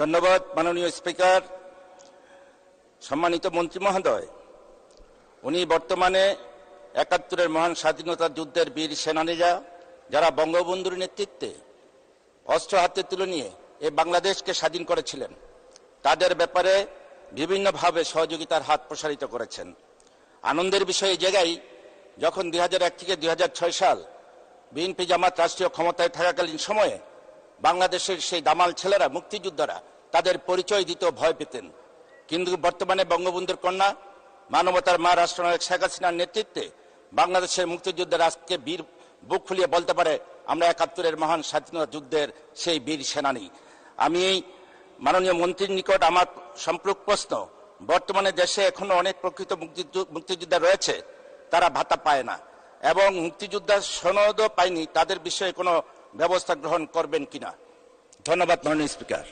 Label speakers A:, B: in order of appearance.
A: ধন্যবাদ, মাননীয় স্পিকার, সম্মানিত মন্ত্রী মহোদয়। উনি বর্তমানে একাত্তরের মহান স্বাধীনতা যুদ্ধের বীর সেনানীরা, যারা বঙ্গবন্ধুর নেতৃত্বে অস্ত্র হাতে তুলে নিয়ে এ বাংলাদেশকে স্বাধীন করেছিলেন, তাদের ব্যাপারে বিভিন্নভাবে সহযোগিতার হাত প্রসারিত করেছেন। আনন্দের বিষয় জায়গায়, যখন দুই এক থেকে দুই হাজার ছয় সাল বিএনপি জামাত রাষ্ট্রীয় ক্ষমতায় থাকাকালীন সময়ে বাংলাদেশের সেই দামাল ছেলেরা, মুক্তিযোদ্ধারা, তাদের পরিচয় দিতেও ভয় পেতেন। কিন্তু বর্তমানে বঙ্গবন্ধুর কন্যা, মানবতার মা রাষ্ট্রনায়ক শেখ হাসিনার নেতৃত্বে বাংলাদেশের মুক্তিযুদ্ধের আজকে বীর বুক খুলিয়ে বলতে পারে, আমরা একাত্তরের মহান স্বাধীনতা যুদ্ধের সেই বীর সেনানী। আমি এই মাননীয় মন্ত্রীর নিকট আমার সম্পর্ক প্রশ্ন, বর্তমানে দেশে এখনও অনেক প্রকৃত মুক্তিযু- মুক্তিযোদ্ধা রয়েছে, তারা ভাতা পায় না। এবং মুক্তিযোদ্ধা সনদও পায়নি, তাদের বিষয়ে কোনো ব্যবস্থা গ্রহণ করবেন কিনা? ধন্যবাদ মাননীয় স্পিকার।